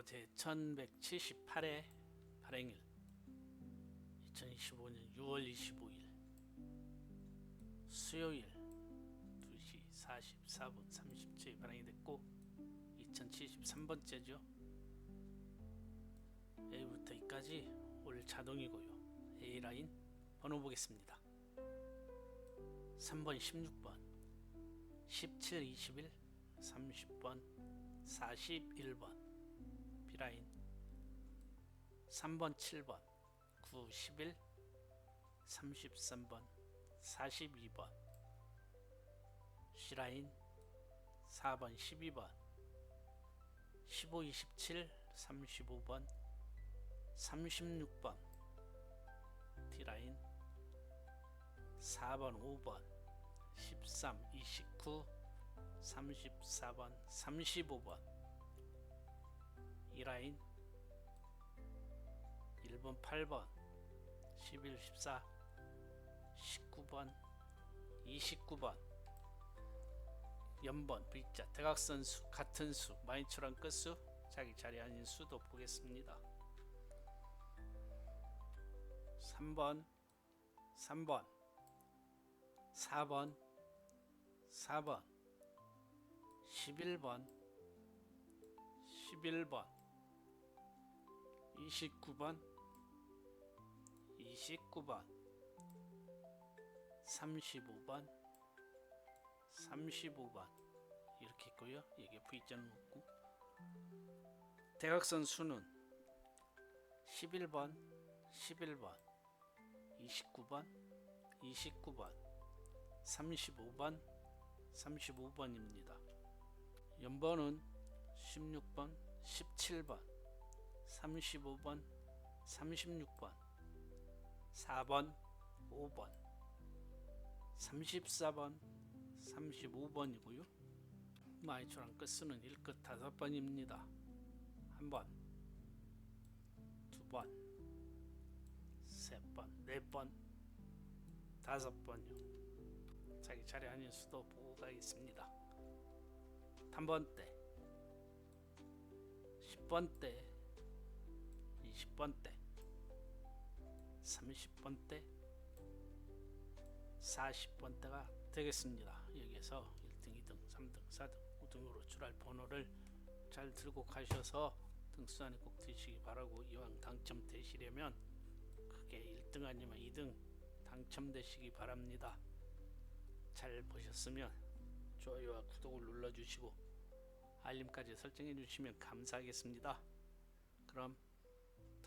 오늘로 제 1178회 발행일 2025년 6월 25일 수요일 2시 44분 30초에 발행이 됐고 2073번째죠. A부터 E까지 올 자동이고요. A라인 번호 보겠습니다. 3번 16번 17 21 30번 41번 B라인. 3번 7번. 9 11 33번. 42번. C라인. 4번 12번. 15 27 35번. 36번. D라인. 4번 5번. 13 29 34번. 35번 이라인. 1번 8번 11 14 19번 29번. 연번 V자 대각선 수 같은 수 마이너스랑 끝수 자기 자리 아닌 수도 보겠습니다. 3번 3번 4번 4번 11번 11번 29번 29번 35번 35번. 이렇게 있고요. 여기 V자는 없고. 대각선 수는 11번 11번 29번 29번 35번 35번입니다. 연번은 16번, 17번, 35번, 36번, 4번, 5번, 34번, 35번이고요. 마이초랑 끝수는 1끝 5번입니다. 한 번, 두 번, 세 번, 네 번, 다섯 번요. 자기 자리 아닌 수도 보고 가겠습니다. 단번대, 10번대, 20번대, 30번대, 40번대가 되겠습니다. 여기서 1등, 2등, 3등, 4등, 5등으로 출할 번호를 잘 들고 가셔서 등수안에 꼭 드시기 바라고 이왕 당첨되시려면 크게 1등 아니면 2등 당첨되시기 바랍니다. 잘 보셨으면 좋아요와 구독을 눌러주시고 알림까지 설정해 주시면 감사하겠습니다. 그럼